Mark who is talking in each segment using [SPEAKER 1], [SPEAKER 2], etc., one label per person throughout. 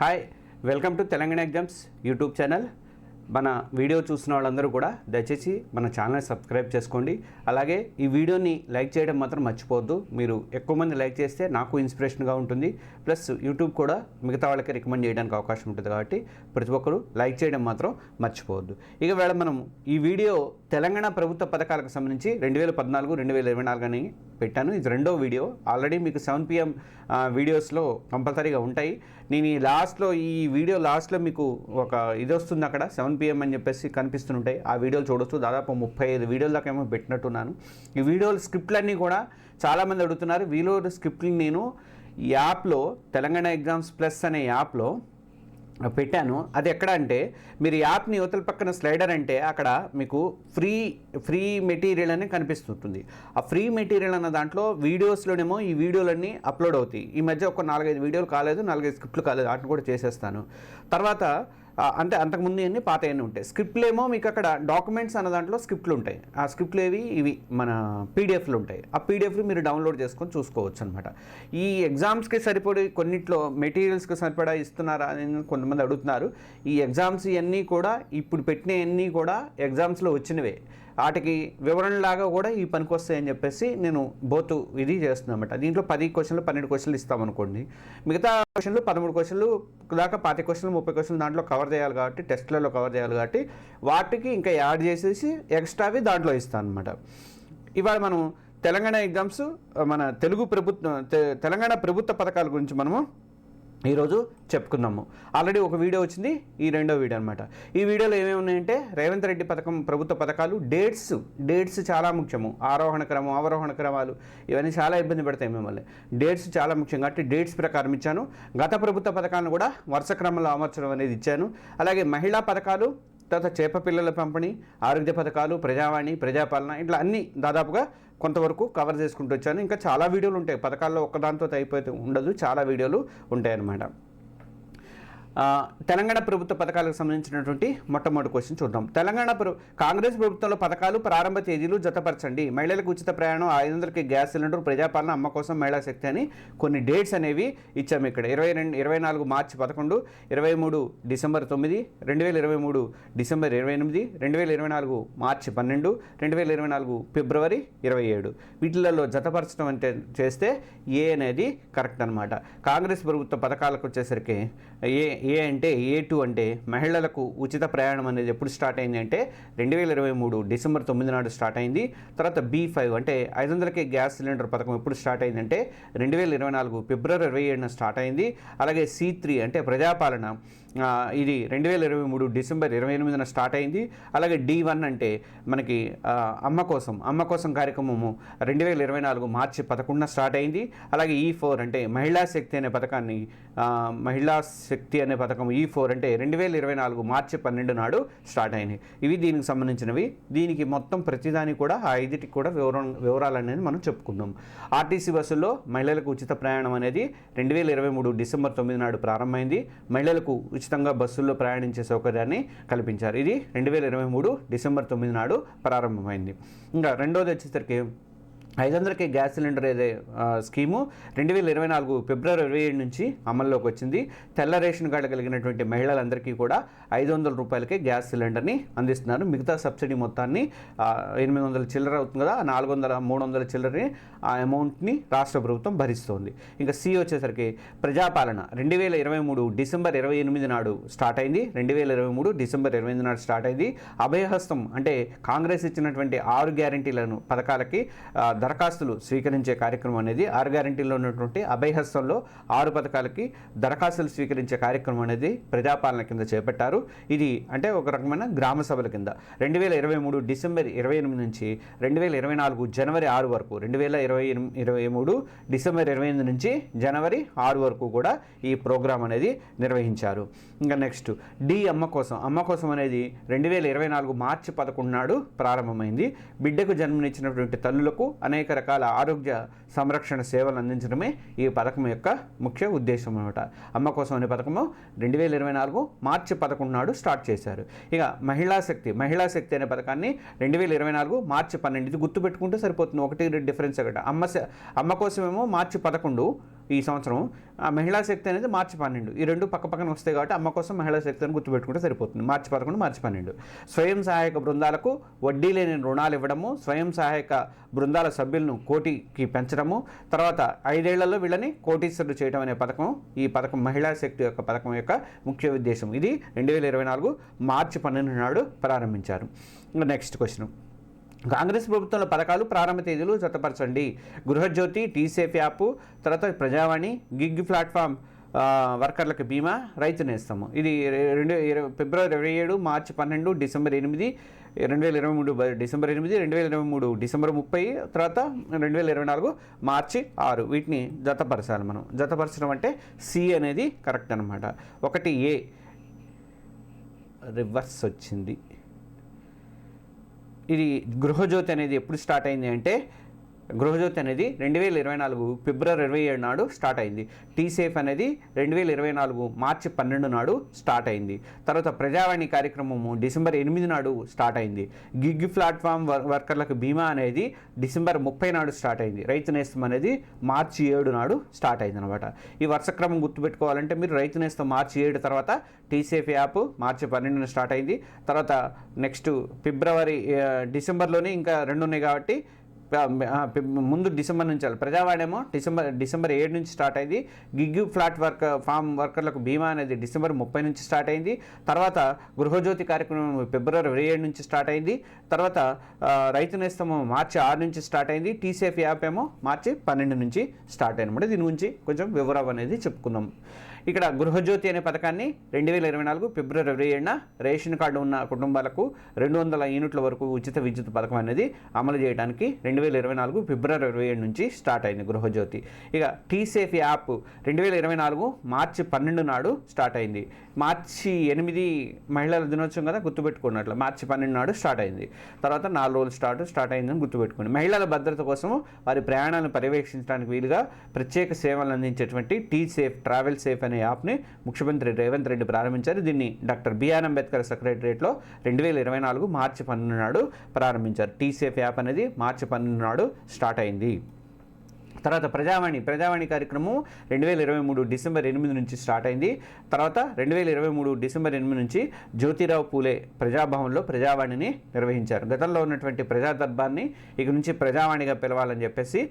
[SPEAKER 1] Hi welcome to Telangana exams YouTube channel మన video చూసిన వాళ్ళందరూ కూడా దయచేసి మన ఛానల్ సబ్స్క్రైబ్ చేసుకోండి. అలాగే ఈ వీడియోని లైక్ చేయడం మాత్రం మర్చిపోవద్దు. మీరు ఎక్కువ మంది లైక్ చేస్తే నాకు ఇన్స్పిరేషన్గా ఉంటుంది. ప్లస్ యూట్యూబ్ కూడా మిగతా వాళ్ళకి రికమెండ్ చేయడానికి అవకాశం ఉంటుంది కాబట్టి ప్రతి ఒక్కరూ లైక్ చేయడం మాత్రం మర్చిపోవద్దు. ఇక వేళ మనం ఈ వీడియో తెలంగాణ ప్రభుత్వ పథకాలకు సంబంధించి రెండు వేల పద్నాలుగు రెండు వేల ఇరవై నాలుగు అని పెట్టాను. ఇది రెండో వీడియో. ఆల్రెడీ మీకు సెవెన్ పిఎం వీడియోస్లో కంపల్సరీగా ఉంటాయి. నేను ఈ లాస్ట్లో ఈ వీడియో లాస్ట్లో మీకు ఒక ఇది వస్తుంది అక్కడ సెవెన్ పిఎం అని చెప్పేసి కనిపిస్తుంటాయి. ఆ వీడియోలు చూడొచ్చు. దాదాపు ముప్పై ఐదు వీడియోల దాకా ఏమో పెట్టినట్టున్నాను. ఈ వీడియోలు స్క్రిప్ట్లన్నీ కూడా చాలామంది అడుగుతున్నారు. వీడియో స్క్రిప్ట్ని నేను యాప్లో తెలంగాణ ఎగ్జామ్స్ ప్లస్ అనే యాప్లో పెట్టాను. అది ఎక్కడ అంటే మీరు యాప్ని యువతల పక్కన స్లైడర్ అంటే అక్కడ మీకు ఫ్రీ ఫ్రీ మెటీరియల్ అని కనిపిస్తుంటుంది. ఆ ఫ్రీ మెటీరియల్ అన్న దాంట్లో వీడియోస్లోనేమో ఈ వీడియోలన్నీ అప్లోడ్ అవుతాయి. ఈ మధ్య ఒక నాలుగైదు వీడియోలు కాలేదు నాలుగైదు స్క్రిప్ట్లు కాలేదు వాటిని కూడా చేసేస్తాను. తర్వాత ఆ, అంటే అంతకుముందు అన్ని పాత అన్నీ ఉంటాయి. స్క్రిప్ట్లు ఏమో మీకు అక్కడ డాక్యుమెంట్స్ అన్న దాంట్లో స్క్రిప్ట్లు ఉంటాయి ఆ స్క్రిప్ట్లు ఏవి ఇవి మన పీడిఎఫ్లు ఉంటాయి. ఆ పీడిఎఫ్లు మీరు డౌన్లోడ్ చేసుకొని చూసుకోవచ్చు అనమాట ఈ ఎగ్జామ్స్కి సరిపడి కొన్నిట్లో మెటీరియల్స్కి సరిపడా ఇస్తున్నారా అని కొంతమంది అడుగుతున్నారు. ఈ ఎగ్జామ్స్ ఇవన్నీ కూడా ఇప్పుడు పెట్టినవన్నీ కూడా ఎగ్జామ్స్లో వచ్చినవే. వాటికి వివరణలాగా కూడా ఈ పనికి వస్తాయని చెప్పేసి నేను బోతు ఇది చేస్తున్నాను అనమాట దీంట్లో పది క్వశ్చన్లు పన్నెండు క్వశ్చన్లు ఇస్తామనుకోండి మిగతా క్వశ్చన్లు పదమూడు క్వశ్చన్లు దాకా పాతి క్వశ్చన్లు ముప్పై క్వశ్చన్లు దాంట్లో కవర్ చేయాలి కాబట్టి టెస్ట్లలో కవర్ చేయాలి కాబట్టి వాటికి ఇంకా యాడ్ చేసేసి ఎక్స్ట్రావి దాంట్లో ఇస్తాను అనమాట ఇవాళ మనం తెలంగాణ ఎగ్జామ్స్ మన తెలుగు ప్రభుత్వం తెలంగాణ ప్రభుత్వ పథకాల గురించి మనము ఈరోజు చెప్పుకుందాము. ఆల్రెడీ ఒక వీడియో వచ్చింది ఈ రెండో వీడియో అనమాట ఈ వీడియోలో ఏమేమి ఉన్నాయంటే రేవంత్ రెడ్డి పథకం ప్రభుత్వ పథకాలు డేట్స్ డేట్స్ చాలా ముఖ్యము. ఆరోహణ క్రమం అవరోహణ క్రమాలు ఇవన్నీ చాలా ఇబ్బంది పెడతాయి మిమ్మల్ని. డేట్స్ చాలా ముఖ్యం కాబట్టి డేట్స్ ప్రకారం ఇచ్చాను. గత ప్రభుత్వ పథకాలను కూడా వరుస క్రమంలో అమర్చడం అనేది ఇచ్చాను. అలాగే మహిళా పథకాలు తర్వాత చేప పిల్లల పంపిణీ ఆరోగ్య పథకాలు ప్రజావాణి ప్రజాపాలన ఇట్లా అన్నీ దాదాపుగా కొంతవరకు కవర్ చేసుకుంటూ వచ్చాను. ఇంకా చాలా వీడియోలు ఉంటాయి. పథకాల్లో ఒక్కదాంతో అయిపోతే ఉండదు. చాలా వీడియోలు ఉంటాయన్నమాట. తెలంగాణ ప్రభుత్వ పథకాలకు సంబంధించినటువంటి మొట్టమొదటి క్వశ్చన్ చూద్దాం. తెలంగాణ ప్ర కాంగ్రెస్ ప్రభుత్వంలో పథకాలు ప్రారంభ తేదీలు జతపరచండి. మహిళలకు ఉచిత ప్రయాణం ఐదు వందలకి గ్యాస్ సిలిండర్ ప్రజాపాలన అమ్మ కోసం మహిళా శక్తి అని కొన్ని డేట్స్ అనేవి ఇచ్చాము ఇక్కడ. ఇరవై రెండు ఇరవై నాలుగు మార్చి పదకొండు ఇరవై మూడు డిసెంబర్ తొమ్మిది రెండు వేల ఇరవై మూడు డిసెంబర్ ఇరవై ఎనిమిది రెండు వేల ఇరవై నాలుగు మార్చి పన్నెండు రెండు వేల ఇరవై నాలుగు ఫిబ్రవరి ఇరవై ఏడు. వీటిలలో జతపరచడం అంటే చేస్తే ఏ అనేది కరెక్ట్ అనమాట కాంగ్రెస్ ప్రభుత్వ పథకాలకు వచ్చేసరికి ఏ ఏ అంటే ఏ టూ అంటే మహిళలకు ఉచిత ప్రయాణం అనేది ఎప్పుడు స్టార్ట్ అయింది అంటే రెండు వేల ఇరవై మూడు డిసెంబర్ తొమ్మిది నాడు స్టార్ట్ అయింది. తర్వాత బీ ఫైవ్ అంటే ఐదు వందలకే గ్యాస్ సిలిండర్ పథకం ఎప్పుడు స్టార్ట్ అయిందంటే రెండు వేల ఇరవై నాలుగు ఫిబ్రవరి ఇరవై ఏడున స్టార్ట్ అయింది. అలాగే సి త్రీ అంటే ప్రజాపాలన ఇది రెండు వేల ఇరవై మూడు డిసెంబర్ ఇరవై ఎనిమిదిన స్టార్ట్ అయింది. అలాగే డి వన్ అంటే మనకి అమ్మ కోసం అమ్మ కోసం కార్యక్రమము రెండు వేల ఇరవై నాలుగు మార్చి పదకొండున స్టార్ట్ అయింది. అలాగే ఈ ఫోర్ అంటే మహిళా శక్తి అనే పథకాన్ని మహిళా శక్తి అనే పథకం ఈ ఫోర్ అంటే రెండు వేల ఇరవై నాలుగు మార్చి పన్నెండు నాడు స్టార్ట్ అయినాయి. ఇవి దీనికి సంబంధించినవి. దీనికి మొత్తం ప్రతిదాని కూడా ఆ ఐదుటికి కూడా వివరం వివరాలు అనేది మనం చెప్పుకుందాం. ఆర్టీసీ బస్సుల్లో మహిళలకు ఉచిత ప్రయాణం అనేది రెండు వేల ఇరవై మూడు డిసెంబర్ తొమ్మిది నాడు ప్రారంభమైంది. మహిళలకు ఉచితంగా బస్సుల్లో ప్రయాణించే సౌకర్యాన్ని కల్పించారు. ఇది రెండు వేల ఇరవై మూడు డిసెంబర్ తొమ్మిది నాడు ప్రారంభమైంది. ఇంకా రెండోది వచ్చేసరికి ఐదు వందలకి గ్యాస్ సిలిండర్ ఏదే స్కీము రెండు వేల ఇరవై నాలుగు ఫిబ్రవరి ఇరవై ఏడు నుంచి అమల్లోకి వచ్చింది. తెల్ల రేషన్ కార్డు కలిగినటువంటి మహిళలందరికీ కూడా ఐదు వందల రూపాయలకే గ్యాస్ సిలిండర్ని అందిస్తున్నారు. మిగతా సబ్సిడీ మొత్తాన్ని ఎనిమిది వందల చిల్లర అవుతుంది కదా నాలుగు వందల మూడు వందల చిల్లరని ఆ అమౌంట్ని రాష్ట్ర ప్రభుత్వం భరిస్తోంది. ఇంకా సి వచ్చేసరికి ప్రజాపాలన. రెండు వేల ఇరవై మూడు డిసెంబర్ ఇరవై ఎనిమిది నాడు స్టార్ట్ అయింది. రెండు వేల ఇరవై మూడు డిసెంబర్ ఇరవై ఎనిమిది నాడు స్టార్ట్ అయింది. అభయహస్తం అంటే కాంగ్రెస్ ఇచ్చినటువంటి ఆరు గ్యారంటీలను పథకాలకి దరఖాస్తులు స్వీకరించే కార్యక్రమం అనేది ఆరు గ్యారంటీలో ఉన్నటువంటి అభయహస్తంలో ఆరు పథకాలకి దరఖాస్తులు స్వీకరించే కార్యక్రమం అనేది ప్రజాపాలన కింద చేపట్టారు. ఇది అంటే ఒక రకమైన గ్రామ సభల కింద. రెండు వేల ఇరవై మూడు డిసెంబర్ ఇరవై ఎనిమిది నుంచి రెండు వేల ఇరవై నాలుగు జనవరి ఆరు వరకు రెండు వేల ఇరవై ఇరవై మూడు డిసెంబర్ ఇరవై ఎనిమిది నుంచి జనవరి ఆరు వరకు కూడా ఈ ప్రోగ్రాం అనేది నిర్వహించారు. ఇంకా నెక్స్ట్ డి అమ్మ కోసం. అమ్మ కోసం అనేది రెండు వేల ఇరవై నాలుగు మార్చి పదకొండు నాడు ప్రారంభమైంది. బిడ్డకు జన్మనిచ్చినటువంటి తల్లులకు అనేక రకాల ఆరోగ్య సంరక్షణ సేవలు అందించడమే ఈ పథకం యొక్క ముఖ్య ఉద్దేశం అనమాట అమ్మ కోసం అనే పథకము రెండు వేల ఇరవై నాలుగు మార్చి పదకొండు నాడు స్టార్ట్ చేశారు. ఇక మహిళా శక్తి మహిళా శక్తి అనే పథకాన్ని రెండు వేల ఇరవై నాలుగు మార్చి పన్నెండు ఇది గుర్తుపెట్టుకుంటే సరిపోతుంది. ఒకటి డిఫరెన్స్ ఒకటి. అమ్మ అమ్మ కోసమేమో మార్చి పదకొండు ఈ సంవత్సరం ఆ మహిళా శక్తి అనేది మార్చి పన్నెండు. ఈ రెండు పక్క పక్కన వస్తాయి కాబట్టి అమ్మ కోసం మహిళా శక్తి అని గుర్తుపెట్టుకుంటే సరిపోతుంది. మార్చి పదకొండు మార్చి పన్నెండు. స్వయం సహాయక బృందాలకు వడ్డీ లేని రుణాలు ఇవ్వడము స్వయం సహాయక బృందాల సభ్యులను కోటికి పెంచడము తర్వాత ఐదేళ్ళలో వీళ్ళని కోటీశ్వరులు చేయడం అనే పథకం ఈ పథకం మహిళా శక్తి యొక్క పథకం యొక్క ముఖ్య ఉద్దేశం. ఇది రెండు వేల ఇరవై నాలుగు మార్చి పన్నెండు నాడు ప్రారంభించారు. Next question. కాంగ్రెస్ ప్రభుత్వంలో పథకాలు ప్రారంభ తేదీలు జతపరచండి. గృహజ్యోతి టీసేఫ్ యాప్ తర్వాత ప్రజావాణి గిగ్ ప్లాట్ఫామ్ వర్కర్లకు బీమా రైతు నేస్తాము ఇది రెండు ఇరవై ఫిబ్రవరి ఇరవై ఏడు మార్చి పన్నెండు డిసెంబర్ ఎనిమిది రెండు వేల ఇరవై మూడు బ- డిసెంబర్ ఎనిమిది రెండు వేల ఇరవై మూడు డిసెంబర్ ముప్పై తర్వాత రెండు వేల ఇరవై నాలుగు మార్చి ఆరు. వీటిని జతపరచాలి మనం. జతపరచడం అంటే సి అనేది కరెక్ట్ అనమాట ఒకటి ఏ. రివర్స్ వచ్చింది. ఇది గృహజ్యోతి అనేది ఎప్పుడు స్టార్ట్ అయింది అంటే గృహజ్యోతి అనేది రెండు వేల ఇరవై నాలుగు ఫిబ్రవరి ఇరవై ఏడు నాడు స్టార్ట్ అయింది. టీసేఫ్ అనేది రెండు వేల ఇరవై నాలుగు మార్చి పన్నెండు నాడు స్టార్ట్ అయింది. తర్వాత ప్రజావాణి కార్యక్రమము డిసెంబర్ ఎనిమిది నాడు స్టార్ట్ అయింది. గిగ్ ప్లాట్ఫామ్ వర్కర్లకు బీమా అనేది డిసెంబర్ ముప్పై నాడు స్టార్ట్ అయింది. రైతు నేస్తం అనేది మార్చి ఏడు నాడు స్టార్ట్ అయింది అనమాట ఈ వరుస క్రమం గుర్తుపెట్టుకోవాలంటే మీరు రైతు నేస్తం మార్చి ఏడు తర్వాత టీసేఫ్ యాప్ మార్చి పన్నెండున స్టార్ట్ అయింది. తర్వాత నెక్స్ట్ ఫిబ్రవరి డిసెంబర్లోనే ఇంకా రెండు ఉన్నాయి కాబట్టి ముందు డిసెంబర్ నుంచి వెళ్ళాలి ప్రజావాడేమో డిసెంబర్ డిసెంబర్ ఏడు నుంచి స్టార్ట్ అయింది. గిగ్గు ఫ్లాట్ వర్క్ ఫామ్ వర్కర్లకు బీమా అనేది డిసెంబర్ ముప్పై నుంచి స్టార్ట్ అయింది. తర్వాత గృహజ్యోతి కార్యక్రమం ఫిబ్రవరి ఇరవై ఏడు నుంచి స్టార్ట్ అయింది. తర్వాత రైతు నేస్తమం మార్చి ఆరు నుంచి స్టార్ట్ అయింది. టీసీఎఫ్ యాప్ ఏమో మార్చి పన్నెండు నుంచి స్టార్ట్ అయింది. దీని గురించి కొంచెం వివరం అనేది చెప్పుకుందాం. ఇక్కడ గృహజ్యోతి అనే పథకాన్ని రెండు వేల ఇరవై నాలుగు ఫిబ్రవరి ఇరవై ఏడున రేషన్ కార్డు ఉన్న కుటుంబాలకు రెండు వందల యూనిట్ల వరకు ఉచిత విద్యుత్ పథకం అనేది అమలు చేయడానికి రెండు వేల ఇరవై నాలుగు ఫిబ్రవరి ఇరవై ఏడు నుంచి స్టార్ట్ అయింది గృహజ్యోతి. ఇక టీసేఫ్ యాప్ రెండు వేల ఇరవై నాలుగు మార్చి పన్నెండు నాడు స్టార్ట్ అయింది. మార్చి ఎనిమిది మహిళల దినోత్సవం కదా గుర్తుపెట్టుకున్నట్లు మార్చి పన్నెండు నాడు స్టార్ట్ అయింది. తర్వాత నాలుగు రోజులు స్టార్ట్ స్టార్ట్ అయిందని గుర్తుపెట్టుకోండి. మహిళల భద్రత కోసం వారి ప్రయాణాలను పర్యవేక్షించడానికి వీలుగా ప్రత్యేక సేవలు అందించేటువంటి టీ సేఫ్ ట్రావెల్ సేఫ్ అనే యాప్ని ముఖ్యమంత్రి రేవంత్ రెడ్డి ప్రారంభించారు. దీన్ని డాక్టర్ బిఆర్ అంబేద్కర్ సెక్రటరియట్లో రెండు వేల ఇరవై నాలుగు మార్చి పన్నెండు నాడు ప్రారంభించారు. టీసీఎఫ్ యాప్ అనేది మార్చి పన్నెండు నాడు స్టార్ట్ అయింది. తర్వాత ప్రజావాణి ప్రజావాణి కార్యక్రమం రెండు వేల ఇరవై మూడు డిసెంబర్ ఎనిమిది నుంచి స్టార్ట్ అయింది. తర్వాత రెండు వేల ఇరవై మూడు డిసెంబర్ ఎనిమిది నుంచి జ్యోతిరావు పూలే ప్రజాభవన్లో ప్రజావాణిని నిర్వహించారు. గతంలో ఉన్నటువంటి ప్రజా దర్బార్ని ఇక నుంచి ప్రజావాణిగా పిలవాలని చెప్పేసి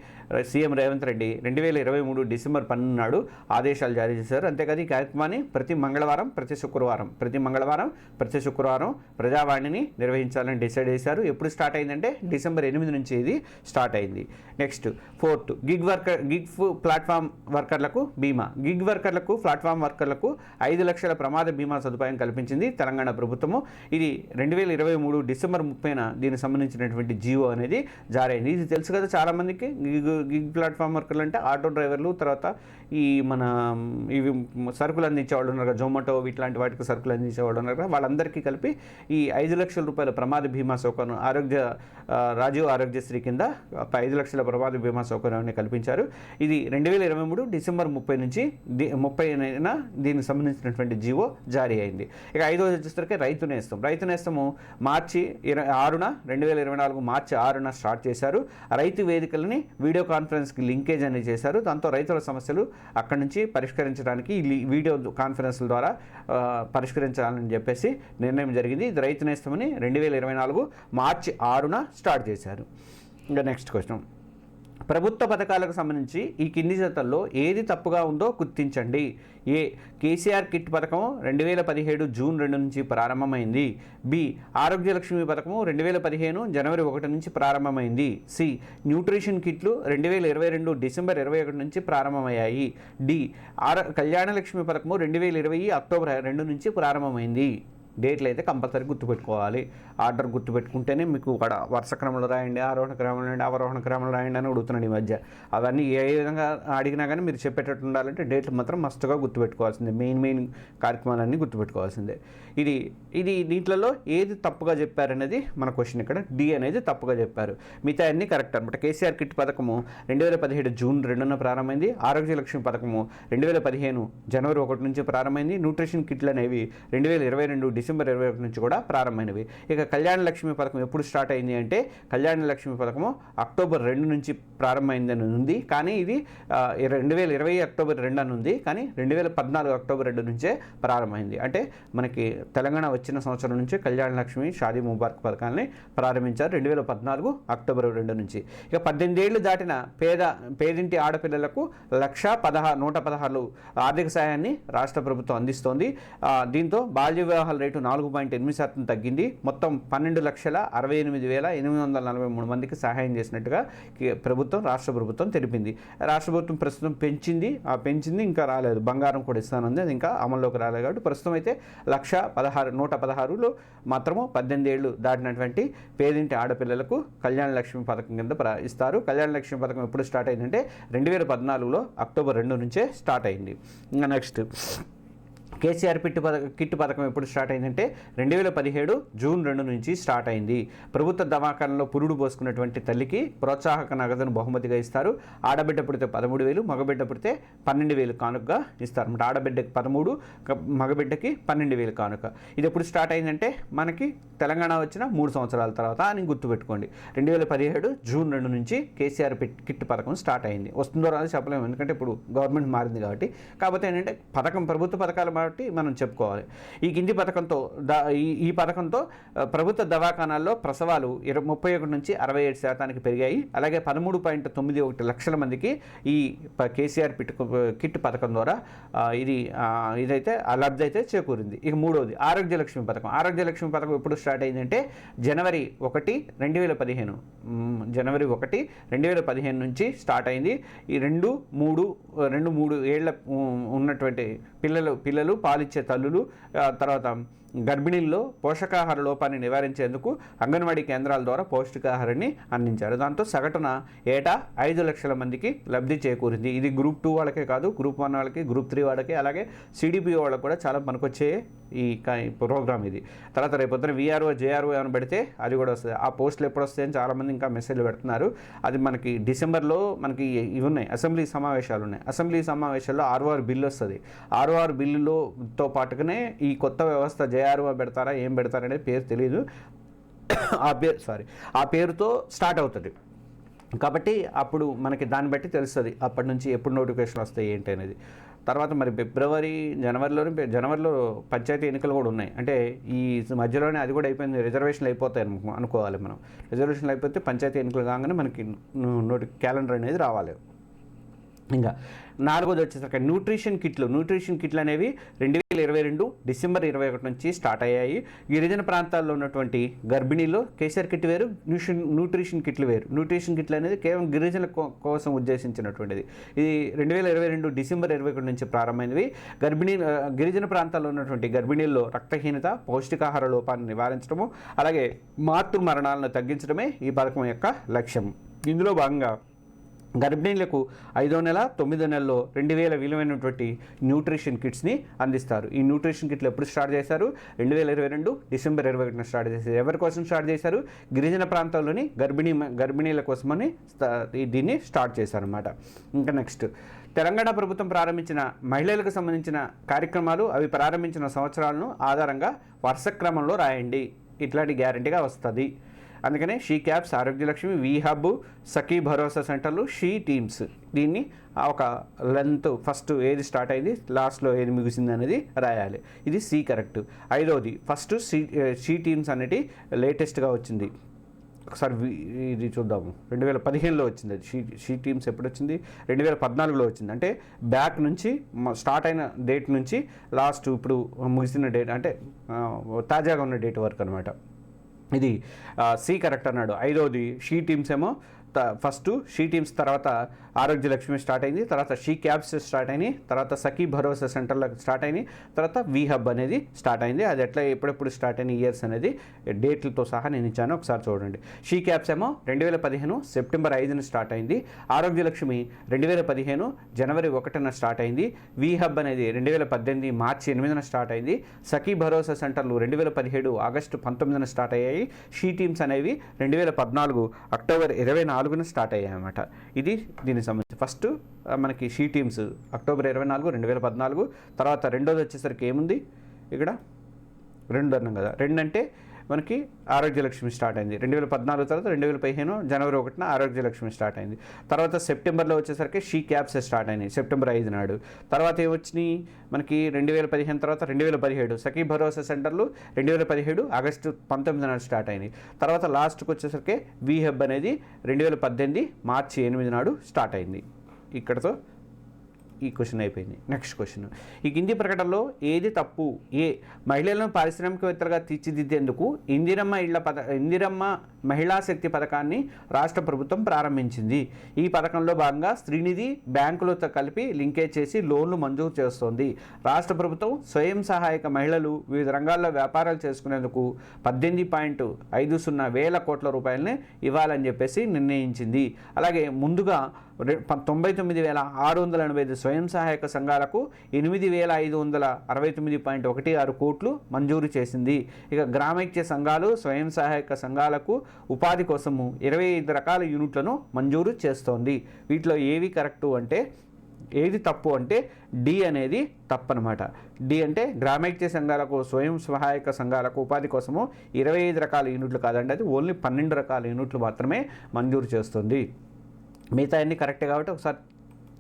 [SPEAKER 1] సీఎం రేవంత్ రెడ్డి రెండు వేల ఇరవై మూడు డిసెంబర్ పన్నెండు నాడు ఆదేశాలు జారీ చేశారు. అంతేకాదు ఈ కార్యక్రమాన్ని ప్రతి మంగళవారం ప్రతి శుక్రవారం ప్రతి మంగళవారం ప్రతి శుక్రవారం ప్రజావాణిని నిర్వహించాలని డిసైడ్ చేశారు. ఎప్పుడు స్టార్ట్ అయిందంటే డిసెంబర్ ఎనిమిది నుంచి ఇది స్టార్ట్ అయింది. Next fourth gig worker gig platform వర్కర్లకు బీమా. గిగ్ వర్కర్లకు ప్లాట్ఫామ్ వర్కర్లకు ఐదు లక్షల ప్రమాద బీమా సదుపాయం కల్పించింది తెలంగాణ ప్రభుత్వము. ఇది రెండు వేల ఇరవై మూడు డిసెంబర్ ముప్పైన దీనికి సంబంధించినటువంటి జియో అనేది జారైంది ఇది తెలుసు కదా చాలామందికి. గిగ్ గిగ్ ప్లాట్ఫామ్ వర్కర్లు అంటే ఆటో డ్రైవర్లు తర్వాత ఈ మన ఇవి సరుకులు అందించే వాళ్ళు ఉన్నారు కదా జొమాటో ఇట్లాంటి వాటికి సరుకులు అందించే వాళ్ళు ఉన్నారు కదా వాళ్ళందరికీ కలిపి ఈ ఐదు లక్షల రూపాయల ప్రమాద బీమా సౌకర్యం ఆరోగ్య రాజీవ్ ఆరోగ్యశ్రీ కింద ఐదు లక్షల ప్రమాద బీమా సౌకర్యాన్ని కల్పించారు. ఇది రెండు వేల ఇరవై మూడు డిసెంబర్ ముప్పై నుంచి ముప్పై అయిన దీనికి సంబంధించినటువంటి జీవో జారీ అయింది. ఇక ఐదోది వచ్చేసరికి రైతు నేస్తం. రైతు నేస్తము మార్చి ఇరవై ఆరున రెండు వేల ఇరవై నాలుగు మార్చి ఆరున స్టార్ట్ చేశారు. రైతు వేదికలని వీడియో కాన్ఫరెన్స్కి లింకేజ్ అనేది చేశారు. దాంతో రైతుల సమస్యలు అక్కడి నుంచి పరిష్కరించడానికి వీడియో కాన్ఫరెన్స్ల ద్వారా పరిష్కరించాలని చెప్పేసి నిర్ణయం జరిగింది. ఇది రైతు నేస్తమని రెండు వేల ఇరవై నాలుగు మార్చి ఆరున స్టార్ట్ చేశారు. ఇంకా నెక్స్ట్ క్వశ్చన్. ప్రభుత్వ పథకాలకు సంబంధించి ఈ కింది జతల్లో ఏది తప్పుగా ఉందో గుర్తించండి. ఏ కేసీఆర్ కిట్ పథకం రెండు వేల పదిహేడు జూన్ రెండు నుంచి ప్రారంభమైంది. బి ఆరోగ్యలక్ష్మి పథకం రెండు వేల పదిహేను జనవరి ఒకటి నుంచి ప్రారంభమైంది. సి న్యూట్రిషన్ కిట్లు రెండు వేల ఇరవై రెండు డిసెంబర్ ఇరవై ఒకటి నుంచి ప్రారంభమయ్యాయి. డి ఆర కళ్యాణ లక్ష్మి పథకము రెండు వేల ఇరవై అక్టోబర్ రెండు నుంచి ప్రారంభమైంది. డేట్లు అయితే కంపల్సరీ గుర్తుపెట్టుకోవాలి. ఆర్డర్ గుర్తుపెట్టుకుంటేనే మీకు అక్కడ వరుస క్రమంలో రాయండి ఆరోహణ క్రమంలో రాయండి అవరోహణ క్రమంలో రాయండి అని అడుగుతున్నాడు ఈ మధ్య. అవన్నీ ఏ విధంగా అడిగినా కానీ మీరు చెప్పేటట్టు ఉండాలంటే డేట్లు మాత్రం మస్తుగా గుర్తుపెట్టుకోవాల్సిందే. మెయిన్ మెయిన్ కార్యక్రమాలన్నీ గుర్తుపెట్టుకోవాల్సిందే. ఇది ఇది దీంట్లో ఏది తప్పుగా చెప్పారనేది మన క్వశ్చన్ ఇక్కడ. డి అనేది తప్పుగా చెప్పారు. మిగతా అన్ని కరెక్ట్ అనమాట. కేసీఆర్ కిట్ పథకము రెండు వేల పదిహేడు జూన్ రెండున ప్రారంభమైంది. ఆరోగ్య లక్ష్మి పథకము రెండు వేల పదిహేను జనవరి ఒకటి నుంచి ప్రారంభమైంది. న్యూట్రిషన్ కిట్లు అనేవి రెండు వేల ఇరవై రెండు డిసెంబర్ ఇరవై ఒకటి నుంచి కూడా ప్రారంభమైనవి. ఇక కళ్యాణ లక్ష్మి పథకం ఎప్పుడు స్టార్ట్ అయింది అంటే కళ్యాణ లక్ష్మి పథకము అక్టోబర్ రెండు నుంచి ప్రారంభమైందని ఉంది. కానీ ఇది రెండు వేల ఇరవై అక్టోబర్ రెండు అని ఉంది. కానీ రెండు వేల పద్నాలుగు అక్టోబర్ రెండు నుంచే ప్రారంభమైంది. అంటే మనకి తెలంగాణ వచ్చిన సంవత్సరం నుంచి కళ్యాణ లక్ష్మి షాదీ ముబారక్ పథకాన్ని ప్రారంభించారు రెండు వేల పద్నాలుగు అక్టోబర్ రెండు నుంచి. ఇక పద్దెనిమిది ఏళ్ళు దాటిన పేద పేదింటి ఆడపిల్లలకు లక్ష పదహారు నూట పదహారు ఆర్థిక సాయాన్ని రాష్ట్ర ప్రభుత్వం అందిస్తోంది. దీంతో బాల్య వివాహాల రేటు నాలుగు పాయింట్ ఎనిమిది శాతం తగ్గింది. మొత్తం పన్నెండు లక్షల అరవై ఎనిమిది వేల ఎనిమిది వందల నలభై మూడు మందికి సహాయం చేసినట్టుగా ప్రభుత్వం రాష్ట్ర ప్రభుత్వం తెలిపింది. రాష్ట్ర ప్రభుత్వం ప్రస్తుతం పెంచింది. ఆ పెంచింది ఇంకా రాలేదు. బంగారం కూడా ఇస్తానుంది. అది ఇంకా అమల్లోకి రాలేదు కాబట్టి ప్రస్తుతం అయితే లక్ష పదహారు నూట పదహారులో మాత్రము పద్దెనిమిది ఏళ్ళు దాటినటువంటి పేదింటి ఆడపిల్లలకు కళ్యాణ లక్ష్మి పథకం కింద ప్ర- ఇస్తారు. కళ్యాణ లక్ష్మి పథకం ఎప్పుడు స్టార్ట్ అయిందంటే రెండు వేల పద్నాలుగులో అక్టోబర్ రెండు నుంచే స్టార్ట్ అయింది. ఇంకా నెక్స్ట్. కేసీఆర్ పిట్టు పథకం కిట్ పథకం ఎప్పుడు స్టార్ట్ అయిందంటే రెండు వేల పదిహేడు జూన్ రెండు నుంచి స్టార్ట్ అయింది. ప్రభుత్వ దవాఖానలో పురుడు పోసుకున్నటువంటి తల్లికి ప్రోత్సాహక నగదును బహుమతిగా ఇస్తారు. ఆడబిడ్డ పుడితే పదమూడు వేలు మగబిడ్డ పుడితే పన్నెండు వేలు కానుకగా ఇస్తారు. అనమాట ఆడబిడ్డకి పదమూడు మగబిడ్డకి పన్నెండు వేలు కానుక. ఇది ఎప్పుడు స్టార్ట్ అయిందంటే మనకి తెలంగాణ వచ్చిన మూడు సంవత్సరాల తర్వాత అని గుర్తుపెట్టుకోండి. రెండు వేల పదిహేడు జూన్ రెండు నుంచి కేసీఆర్ పిట్ కిట్ పథకం స్టార్ట్ అయింది. వస్తుందో రాదో చెప్పలేము. ఎందుకంటే ఇప్పుడు గవర్నమెంట్ మారింది కాబట్టి. కాకపోతే ఏంటంటే పథకం ప్రభుత్వ పథకాలు కాబట్టి మనం చెప్పుకోవాలి. ఈ కింది పథకంతో ఈ పథకంతో ప్రభుత్వ దవాఖానాల్లో ప్రసవాలు ఇరవై ముప్పై ఒకటి నుంచి అరవై ఏడు శాతానికి పెరిగాయి. అలాగే పదమూడు పాయింట్ తొమ్మిది ఒకటి లక్షల మందికి ఈ ప- కేసీఆర్ పిట్ కిట్ పథకం ద్వారా ఇది ఇదైతే ఆ లబ్ధి అయితే చేకూరింది. ఇక మూడవది ఆరోగ్య లక్ష్మి పథకం. ఆరోగ్య లక్ష్మి పథకం ఎప్పుడు స్టార్ట్ అయిందంటే జనవరి ఒకటి రెండు వేల పదిహేను. జనవరి ఒకటి రెండు వేల పదిహేను నుంచి స్టార్ట్ అయింది. ఈ రెండు మూడు రెండు మూడు ఏళ్ళ ఉన్నటువంటి పిల్లలు పిల్లలు పాలిచ్చే తల్లులు ఆ, తర్వాత గర్భిణీల్లో పోషకాహార లోపాన్ని నివారించేందుకు అంగన్వాడీ కేంద్రాల ద్వారా పౌష్టికాహారాన్ని అందించారు. దాంతో సగటున ఏటా ఐదు లక్షల మందికి లబ్ధి చేకూరింది. ఇది గ్రూప్ టూ వాళ్ళకే కాదు గ్రూప్ వన్ వాళ్ళకి గ్రూప్ త్రీ వాళ్ళకి అలాగే సిడిపిఓ వాళ్ళకి కూడా చాలా పనికొచ్చే ఈ ప్రోగ్రామ్ ఇది. తర్వాత రేపొద్దున విఆర్ఓ జేఆర్ఓ ఏమైనా పెడితే అది కూడా వస్తుంది. ఆ పోస్టులు ఎప్పుడు వస్తాయని చాలామంది ఇంకా మెసేజ్లు పెడుతున్నారు. అది మనకి డిసెంబర్లో మనకి ఇవి ఉన్నాయి అసెంబ్లీ సమావేశాలు ఉన్నాయి. అసెంబ్లీ సమావేశాల్లో ఆర్ఓఆర్ బిల్లు వస్తుంది. ఆర్ఓఆర్ బిల్లులో పాటుగానే ఈ కొత్త వ్యవస్థ జేఆర్ఓ పెడతారా ఏం పెడతారా అనేది పేరు తెలియదు ఆ పేరు సారీ ఆ పేరుతో స్టార్ట్ అవుతుంది. కాబట్టి అప్పుడు మనకి దాన్ని బట్టి తెలుస్తుంది అప్పటి నుంచి ఎప్పుడు నోటిఫికేషన్ వస్తాయి ఏంటి అనేది. తర్వాత మరి ఫిబ్రవరి జనవరిలోనే జనవరిలో పంచాయతీ ఎన్నికలు కూడా ఉన్నాయి. అంటే ఈ మధ్యలోనే అది కూడా అయిపోయింది రిజర్వేషన్లు అయిపోతాయి అనుకోవాలి మనం. రిజర్వేషన్లు అయిపోతే పంచాయతీ ఎన్నికలు కాగానే మనకి నోటి క్యాలెండర్ అనేది రావాలి. ఇంకా నాలుగోది వచ్చేసరికి న్యూట్రిషన్ కిట్లు. న్యూట్రిషన్ కిట్లు అనేవి రెండు వేల ఇరవై రెండు డిసెంబర్ ఇరవై ఒకటి నుంచి స్టార్ట్ అయ్యాయి. గిరిజన ప్రాంతాల్లో ఉన్నటువంటి గర్భిణీలు కేసర్ కిట్ వేరు న్యూట్రిషన్ న్యూట్రిషన్ కిట్లు వేరు. న్యూట్రిషన్ కిట్లు అనేది కేవలం గిరిజనుల కో- కోసం ఉద్దేశించినటువంటిది. ఇది రెండు వేల ఇరవై రెండు డిసెంబర్ ఇరవై ఒకటి నుంచి ప్రారంభమైనవి. గర్భిణీ గిరిజన ప్రాంతాల్లో ఉన్నటువంటి గర్భిణీల్లో రక్తహీనత పౌష్టికాహార లోపాన్ని నివారించడము అలాగే మాతృ మరణాలను తగ్గించడమే ఈ పథకం యొక్క లక్ష్యం. ఇందులో భాగంగా గర్భిణీలకు ఐదో నెల తొమ్మిదో నెలలో రెండు వేల విలువైనటువంటి న్యూట్రిషన్ కిట్స్ని అందిస్తారు. ఈ న్యూట్రిషన్ కిట్లు ఎప్పుడు స్టార్ట్ చేశారు? రెండు వేల ఇరవై రెండు డిసెంబర్ ఇరవై ఒకటిన స్టార్ట్ చేశారు. ఎవరి కోసం స్టార్ట్ చేశారు? గిరిజన ప్రాంతాల్లోని గర్భిణీ గర్భిణీల కోసమని దీన్ని స్టార్ట్ చేశారన్నమాట. ఇంకా నెక్స్ట్. తెలంగాణ ప్రభుత్వం ప్రారంభించిన మహిళలకు సంబంధించిన కార్యక్రమాలు అవి ప్రారంభించిన సంవత్సరాలను ఆధారంగా వరుస క్రమంలో రాయండి. ఇట్లాంటి గ్యారంటీగా వస్తుంది. అందుకనే she cabs Arogyalakshmi we hub Sakhi Bharosa సెంటర్లు షీ టీమ్స్. దీన్ని ఆ ఒక లెంత్ ఫస్ట్ ఏది స్టార్ట్ అయింది లాస్ట్లో ఏది ముగిసింది అనేది రాయాలి. ఇది సి కరెక్ట్. ఐదవది ఫస్ట్ సి షీ టీమ్స్ అనేది లేటెస్ట్గా వచ్చింది. ఒకసారి ఇది చూద్దాము రెండు వేల పదిహేనులో వచ్చింది అది. షీ షీ టీమ్స్ ఎప్పుడు వచ్చింది రెండు వేల పద్నాలుగులో వచ్చింది. అంటే బ్యాక్ నుంచి మ- స్టార్ట్ అయిన డేట్ నుంచి లాస్ట్ ఇప్పుడు ముగిసిన డేట్ అంటే తాజాగా ఉన్న డేట్ వరకు అనమాట ఇది సి కరెక్ట్ అన్నాడు. ఐదవది షీ టీమ్స్ ఏమో ఫస్ట్ షీ టీమ్స్ తర్వాత ఆరోగ్య లక్ష్మి స్టార్ట్ అయింది. తర్వాత షీ క్యాబ్స్ స్టార్ట్ అయినాయి. తర్వాత సఖీ భరోసా సెంటర్లకు స్టార్ట్ అయినాయి. తర్వాత వీ హబ్ అనేది స్టార్ట్ అయింది. అది ఎట్లా ఎప్పుడెప్పుడు స్టార్ట్ అయిన ఇయర్స్ అనేది డేట్లతో సహా నేను ఇచ్చాను. ఒకసారి చూడండి. షీ క్యాబ్స్ ఏమో రెండు వేల పదిహేను సెప్టెంబర్ ఐదున స్టార్ట్ అయింది. ఆరోగ్య లక్ష్మి రెండు వేల పదిహేను జనవరి ఒకటిన స్టార్ట్ అయింది. వీ హబ్ అనేది రెండు వేల పద్దెనిమిది మార్చి ఎనిమిదిన స్టార్ట్ అయింది. సఖీ భరోసా సెంటర్లు రెండు వేల పదిహేడు ఆగస్టు పంతొమ్మిదిన స్టార్ట్ అయ్యాయి. షీ టీమ్స్ అనేవి రెండు వేల పద్నాలుగు అక్టోబర్ ఇరవై నాలుగున స్టార్ట్ అయ్యాయన్నమాట. ఇది దీనికి సంబంధించి ఫస్ట్ మనకి షీ టీమ్స్ అక్టోబర్ ఇరవై నాలుగు రెండు వేల పద్నాలుగు తర్వాత రెండోది వచ్చేసరికి ఏముంది? ఇక్కడ రెండు అన్నాం కదా. రెండు అంటే మనకి ఆరోగ్యలక్ష్మి స్టార్ట్ అయింది. రెండు వేల పద్నాలుగు తర్వాత రెండు వేల పదిహేను జనవరి ఒకటిన ఆరోగ్యలక్ష్మి స్టార్ట్ అయింది. తర్వాత సెప్టెంబర్లో వచ్చేసరికి షీ క్యాబ్స్ స్టార్ట్ అయినాయి సెప్టెంబర్ ఐదు నాడు. తర్వాత ఏమొచ్చినాయి? మనకి రెండు వేల పదిహేను తర్వాత రెండు వేల పదిహేడు సఖీ భరోసా సెంటర్లు రెండు వేల పదిహేడు ఆగస్టు పంతొమ్మిది నాడు స్టార్ట్ అయినాయి. తర్వాత లాస్ట్కి వచ్చేసరికి వీ హెబ్ అనేది రెండు వేల పద్దెనిమిది మార్చి ఎనిమిది నాడు స్టార్ట్ అయింది. ఇక్కడతో ఈ క్వశ్చన్ అయిపోయింది. Next question. ఈ కింది ప్రకటనలో ఏది తప్పు? ఏ మహిళలను పారిశ్రామికవేత్తలుగా తీర్చిదిద్దేందుకు ఇందిరమ్మ ఇళ్ళ పథ ఇందిరమ్మ మహిళా శక్తి పథకాన్ని రాష్ట్ర ప్రభుత్వం ప్రారంభించింది. ఈ పథకంలో భాగంగా స్త్రీనిధి బ్యాంకులతో కలిపి లింకేజ్ చేసి లోన్లు మంజూరు చేస్తోంది. రాష్ట్ర ప్రభుత్వం స్వయం సహాయక మహిళలు వివిధ రంగాల్లో వ్యాపారాలు చేసుకునేందుకు పద్దెనిమిది పాయింట్ ఐదు సున్నా వేల కోట్ల రూపాయలని ఇవ్వాలని చెప్పేసి నిర్ణయించింది. అలాగే ముందుగా తొంభై తొమ్మిది వేల ఆరు వందల ఎనభై ఐదు స్వయం సహాయక సంఘాలకు ఎనిమిది వేల ఐదు వందల అరవై తొమ్మిది పాయింట్ ఒకటి ఆరు కోట్లు మంజూరు చేసింది. ఇక గ్రామైక్య సంఘాలు స్వయం సహాయక సంఘాలకు ఉపాధి కోసము ఇరవై ఐదు రకాల యూనిట్లను మంజూరు చేస్తోంది. వీటిలో ఏవి కరెక్టు అంటే ఏది తప్పు అంటే డి అనేది తప్పు అనమాట డి అంటే గ్రామైక్య సంఘాలకు స్వయం సహాయక సంఘాలకు ఉపాధి కోసము ఇరవై ఐదు రకాల యూనిట్లు కాదండి అది ఓన్లీ పన్నెండు రకాల యూనిట్లు మాత్రమే మంజూరు చేస్తుంది. మిగతా అన్నీ కరెక్టే కాబట్టి ఒకసారి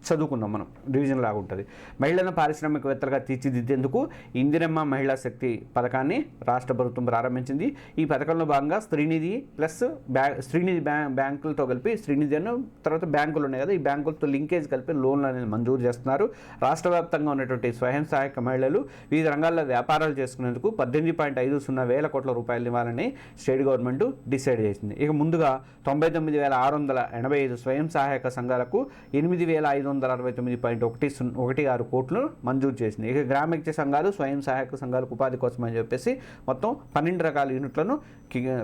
[SPEAKER 1] చదువుకున్నాం మనం డివిజన్ లాగా ఉంటుంది. మహిళలను పారిశ్రామికవేత్తలుగా తీర్చిదిద్దేందుకు ఇందిరమ్మ మహిళా శక్తి పథకాన్ని రాష్ట్ర ప్రభుత్వం ప్రారంభించింది. ఈ పథకంలో భాగంగా శ్రీనిధి ప్లస్ బ్యా శ్రీనిధి బ్యా బ్యాంకులతో కలిపి శ్రీనిధి అను తర్వాత బ్యాంకులు ఉన్నాయి కదా ఈ బ్యాంకులతో లింకేజ్ కలిపి లోన్లు అనేది మంజూరు చేస్తున్నారు. రాష్ట్ర వ్యాప్తంగా ఉన్నటువంటి స్వయం సహాయక మహిళలు వివిధ రంగాల్లో వ్యాపారాలు చేసుకునేందుకు పద్దెనిమిది పాయింట్ ఐదు సున్నా వేల కోట్ల రూపాయలు ఇవ్వాలని స్టేట్ గవర్నమెంట్ డిసైడ్ చేసింది. ఇక ముందుగా తొంభై తొమ్మిది వేల ఆరు వందల ఎనభై ఐదు స్వయం సహాయక సంఘాలకు ఎనిమిది వేల ఐదు వందల అరవై తొమ్మిది పాయింట్ ఒకటి ఒకటి ఆరు కోట్లు మంజూరు చేసింది. ఇక గ్రామీణ సంఘాలు స్వయం సహాయక సంఘాలకు ఉపాధి కోసం అని చెప్పేసి మొత్తం పన్నెండు రకాల యూనిట్లను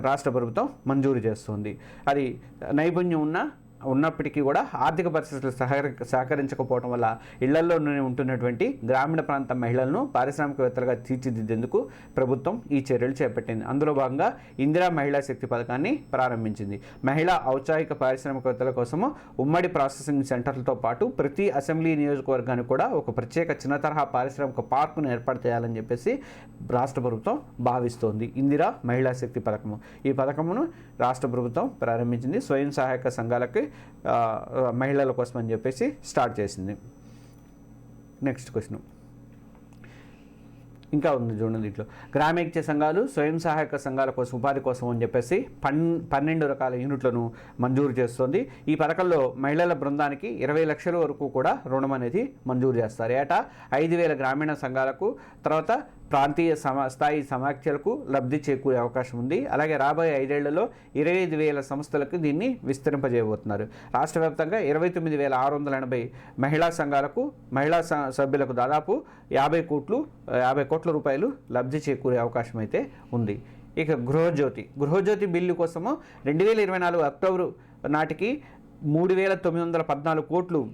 [SPEAKER 1] రాష్ట్ర ప్రభుత్వం మంజూరు చేస్తుంది. అది నైపుణ్యం ఉన్న ఉన్నప్పటికీ కూడా ఆర్థిక పరిస్థితులు సహకరి సహకరించకపోవడం వల్ల ఇళ్ళలోనే ఉంటున్నటువంటి గ్రామీణ ప్రాంత మహిళలను పారిశ్రామికవేత్తలుగా తీర్చిదిద్దేందుకు ప్రభుత్వం ఈ చర్యలు చేపట్టింది. అందులో భాగంగా ఇందిరా మహిళా శక్తి పథకాన్ని ప్రారంభించింది. మహిళా ఔత్సాహిక పారిశ్రామికవేత్తల కోసము ఉమ్మడి ప్రాసెసింగ్ సెంటర్లతో పాటు ప్రతి అసెంబ్లీ నియోజకవర్గానికి కూడా ఒక ప్రత్యేక చిన్న తరహా పారిశ్రామిక పార్కును ఏర్పాటు చేయాలని చెప్పేసి రాష్ట్ర ప్రభుత్వం భావిస్తోంది. ఇందిరా మహిళా శక్తి పథకము. ఈ పథకమును రాష్ట్ర ప్రభుత్వం ప్రారంభించింది. స్వయం సహాయక సంఘాలకి మహిళల కోసం అని చెప్పేసి స్టార్ట్ చేసింది. నెక్స్ట్ క్వశ్చన్ ఇంకా ఉంది చూడండి దీంట్లో. గ్రామీణ సంఘాలు స్వయం సహాయక సంఘాల కోసం ఉపాధి కోసం అని చెప్పేసి పన్ పన్నెండు రకాల యూనిట్లను మంజూరు చేస్తుంది. ఈ పథకంలో మహిళల బృందానికి ఇరవై లక్షల వరకు కూడా రుణం అనేది మంజూరు చేస్తారు. ఏటా? ఐదు వేల గ్రామీణ సంఘాలకు తర్వాత ప్రాంతీయ సమా స్థాయి సమాఖ్యలకు లబ్ధి చేకూరే అవకాశం ఉంది. అలాగే రాబోయే ఐదేళ్ళలో ఇరవై ఐదు వేల సంస్థలకు దీన్ని విస్తరింపజేయబోతున్నారు. రాష్ట్ర వ్యాప్తంగా ఇరవై తొమ్మిది వేల ఆరు వందల ఎనభై మహిళా సంఘాలకు మహిళా స- సభ్యులకు దాదాపు యాభై కోట్లు యాభై కోట్ల రూపాయలు లబ్ధి చేకూరే అవకాశం అయితే ఉంది. ఇక గృహజ్యోతి. గృహజ్యోతి బిల్లు కోసము రెండు వేల ఇరవై నాలుగు అక్టోబరు నాటికి మూడు వేల తొమ్మిది వందల పద్నాలుగు కోట్లు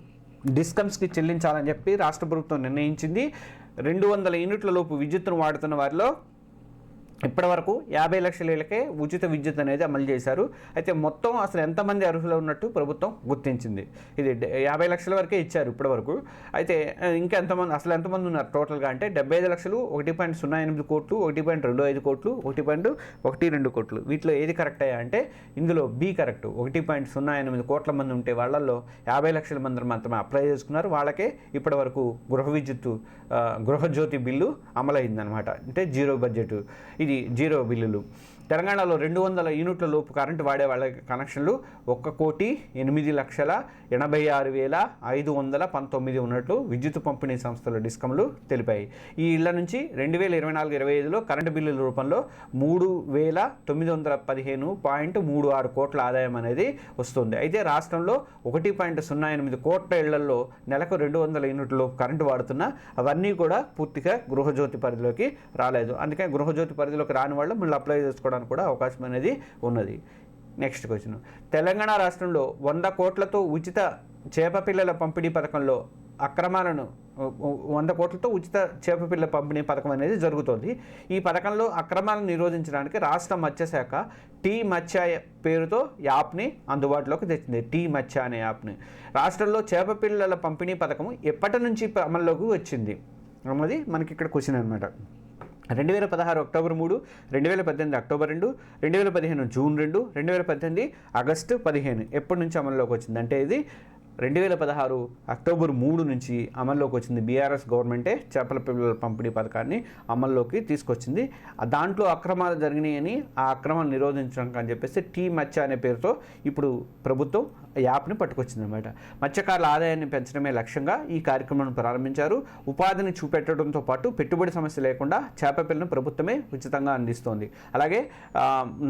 [SPEAKER 1] డిస్కమ్స్కి చెల్లించాలని చెప్పి రాష్ట్ర ప్రభుత్వం నిర్ణయించింది. రెండు వందల యూనిట్ల లోపు విద్యుత్తును వాడుతున్న వారిలో ఇప్పటివరకు యాభై లక్షలకే ఉచిత విద్యుత్ అనేది అమలు చేశారు. అయితే మొత్తం అసలు ఎంతమంది అర్హులు ఉన్నట్టు ప్రభుత్వం గుర్తించింది. ఇది యాభై లక్షల వరకే ఇచ్చారు ఇప్పటివరకు. అయితే ఇంకా ఎంతమంది అసలు ఎంతమంది ఉన్నారు టోటల్గా? అంటే డెబ్బై ఐదు లక్షలు ఒకటి పాయింట్ సున్నా ఎనిమిది కోట్లు ఒకటి పాయింట్ రెండు ఐదు కోట్లు ఒకటి పాయింట్ ఒకటి రెండు కోట్లు. వీటిలో ఏది కరెక్ట్ అయ్యా అంటే ఇందులో బి కరెక్ట్. ఒకటి పాయింట్ సున్నా ఎనిమిది కోట్ల మంది ఉంటే వాళ్ళల్లో యాభై లక్షల మంది మాత్రమే అప్లై చేసుకున్నారు. వాళ్ళకే ఇప్పటివరకు గృహ విద్యుత్ గృహజ్యోతి బిల్లు అమలైందనమాట. అంటే జీరో బడ్జెట్. ఇది జీరో బిల్లులు. తెలంగాణలో రెండు వందల యూనిట్ల లోపు కరెంటు వాడే వాళ్ళ కనెక్షన్లు ఒక్క కోటి ఎనిమిది లక్షల ఎనభై ఆరు వేల ఐదు వందల పంతొమ్మిది ఉన్నట్లు విద్యుత్ పంపిణీ సంస్థల డిస్కంలు తెలిపాయి. ఈ ఇళ్ళ నుంచి రెండు వేల ఇరవై నాలుగు ఇరవై ఐదులో కరెంటు బిల్లుల రూపంలో మూడు వేల తొమ్మిది వందల పదిహేను పాయింట్ మూడు ఆరు కోట్ల ఆదాయం అనేది వస్తుంది. అయితే రాష్ట్రంలో ఒకటి పాయింట్ సున్నా ఎనిమిది కోట్ల ఇళ్ళలో నెలకు రెండు వందల యూనిట్లు కరెంటు వాడుతున్నా అవన్నీ కూడా పూర్తిగా గృహజ్యోతి పరిధిలోకి రాలేదు. అందుకే గృహజ్యోతి పరిధిలోకి రాని వాళ్ళు మళ్ళీ అప్లై చేసుకోవడానికి కూడా అవకాశం అనేది ఉన్నది. నెక్స్ట్ క్వశ్చన్ తెలంగాణ రాష్ట్రంలో వంద కోట్లతో ఉచిత చేప పిల్లల పంపిణీ పథకంలో అక్రమాలను వంద కోట్లతో ఉచిత చేప పిల్లల పంపిణీ పథకం అనేది జరుగుతోంది. ఈ పథకంలో అక్రమాలను నిరోధించడానికి రాష్ట్ర మత్స్యశాఖ టీ మత్స్య పేరుతో యాప్ని అందుబాటులోకి తెచ్చింది. టీ మత్స్య అనే యాప్ని. రాష్ట్రంలో చేప పిల్లల పంపిణీ పథకం ఎప్పటి నుంచి అమల్లోకి వచ్చింది? అన్నది మనకి ఇక్కడ క్వశ్చన్ అనమాట రెండు వేల పదహారు అక్టోబర్ మూడు రెండు వేల పద్దెనిమిది అక్టోబర్ రెండు రెండు వేల పదిహేను జూన్ రెండు రెండు వేల పద్దెనిమిది ఆగస్టు పదిహేను. ఎప్పటి నుంచి అమల్లోకి వచ్చింది? అంటే ఇది రెండు వేల పదహారు అక్టోబర్ మూడు నుంచి అమల్లోకి వచ్చింది బీఆర్ఎస్ గవర్నమెంటే చేపల పిల్లల పంపిణీ పథకాన్ని అమల్లోకి తీసుకొచ్చింది. దాంట్లో అక్రమాలు జరిగినాయని ఆ అక్రమాలు నిరోధించడానికి అని చెప్పేసి టీ మత్స్య అనే పేరుతో ఇప్పుడు ప్రభుత్వం యాప్ని పట్టుకొచ్చింది అనమాట మత్స్యకారుల ఆదాయాన్ని పెంచడమే లక్ష్యంగా ఈ కార్యక్రమాన్ని ప్రారంభించారు. ఉపాధిని చూపెట్టడంతో పాటు పెట్టుబడి సమస్య లేకుండా చేప పిల్లను ప్రభుత్వమే ఉచితంగా అందిస్తోంది. అలాగే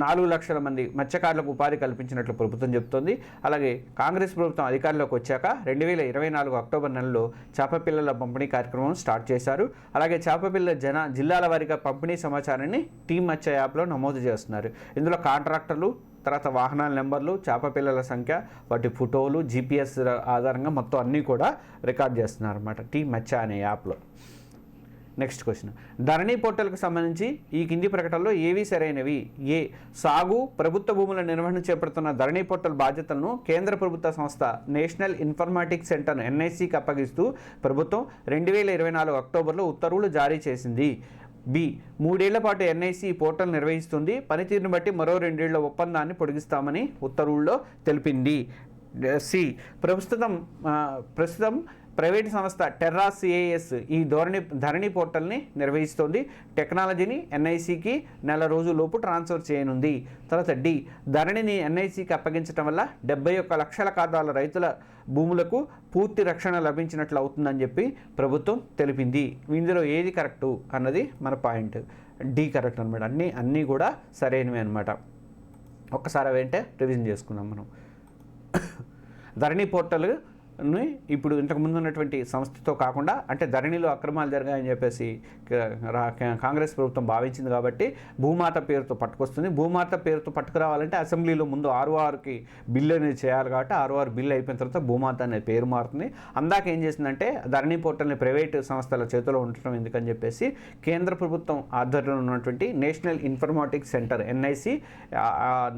[SPEAKER 1] నాలుగు లక్షల మంది మత్స్యకారులకు ఉపాధి కల్పించినట్లు ప్రభుత్వం చెబుతోంది. అలాగే కాంగ్రెస్ ప్రభుత్వం అధికారులకు వచ్చాక రెండు వేల ఇరవై నాలుగు అక్టోబర్ నెలలో చేప పిల్లల పంపిణీ కార్యక్రమం స్టార్ట్ చేశారు. అలాగే చేప పిల్లల జన జిల్లాల వారీగా పంపిణీ సమాచారాన్ని టీమ్ మచ్చ యాప్లో నమోదు చేస్తున్నారు. ఇందులో కాంట్రాక్టర్లు తర్వాత వాహనాల నెంబర్లు చేప పిల్లల సంఖ్య వాటి ఫోటోలు జీపీఎస్ ఆధారంగా మొత్తం అన్నీ కూడా రికార్డ్ చేస్తున్నారు అనమాట టీ మచ్చ అనే యాప్లో. Next question. ధరణి పోర్టల్కి సంబంధించి ఈ కింది ప్రకటనలో ఏవి సరైనవి? ఏ. సాగు ప్రభుత్వ భూముల నిర్వహణ చేపడుతున్న ధరణి పోర్టల్ బాధ్యతలను కేంద్ర ప్రభుత్వ సంస్థ నేషనల్ ఇన్ఫర్మాటిక్స్ సెంటర్ ఎన్ఐసికి అప్పగిస్తూ ప్రభుత్వం రెండు వేల ఇరవై నాలుగు అక్టోబర్లో ఉత్తర్వులు జారీ చేసింది. బి. మూడేళ్ళ పాటు ఎన్ఐసి ఈ పోర్టల్ నిర్వహిస్తుంది. పనితీరును బట్టి మరో రెండేళ్ళ ఒప్పందాన్ని పొడిగిస్తామని ఉత్తర్వుల్లో తెలిపింది. సి. ప్రస్తుతం ప్రస్తుతం ప్రైవేట్ సంస్థ టెర్రా సిఏఎస్ ఈ ధోరణి ధరణి పోర్టల్ని నిర్వహిస్తోంది. టెక్నాలజీని ఎన్ఐసికి నెల రోజుల్లోపు ట్రాన్స్ఫర్ చేయనుంది. తర్వాత డి ధరణిని ఎన్ఐసికి అప్పగించడం వల్ల డెబ్బై ఒక్క లక్షల ఖాతాల రైతుల భూములకు పూర్తి రక్షణ లభించినట్లు అవుతుందని చెప్పి ప్రభుత్వం తెలిపింది. ఇందులో ఏది కరెక్టు అన్నది మన పాయింట్. డి కరెక్ట్ అనమాట అన్నీ అన్నీ కూడా సరైనవి అనమాట ఒక్కసారి అవేంటే రివిజన్ చేసుకున్నాం మనం. ధరణి పోర్టల్ ఇప్పుడు ఇంతకు ముందు ఉన్నటువంటి సంస్థతో కాకుండా అంటే ధరణిలో అక్రమాలు జరిగాయని చెప్పేసి కాంగ్రెస్ ప్రభుత్వం భావించింది కాబట్టి భూమాత పేరుతో పట్టుకొస్తుంది. భూమాత పేరుతో పట్టుకురావాలంటే అసెంబ్లీలో ముందు ఆరు ఆరుకి బిల్లు అనేది చేయాలి కాబట్టి ఆరు ఆరు బిల్లు అయిపోయిన తర్వాత భూమాత అనే పేరు మారుతుంది. అందాక ఏం చేసిందంటే ధరణి పోర్టల్ని ప్రైవేట్ సంస్థల చేతిలో ఉండటం ఎందుకని చెప్పేసి కేంద్ర ప్రభుత్వం ఆధ్వర్యంలో ఉన్నటువంటి నేషనల్ ఇన్ఫర్మాటిక్స్ సెంటర్ ఎన్ఐసి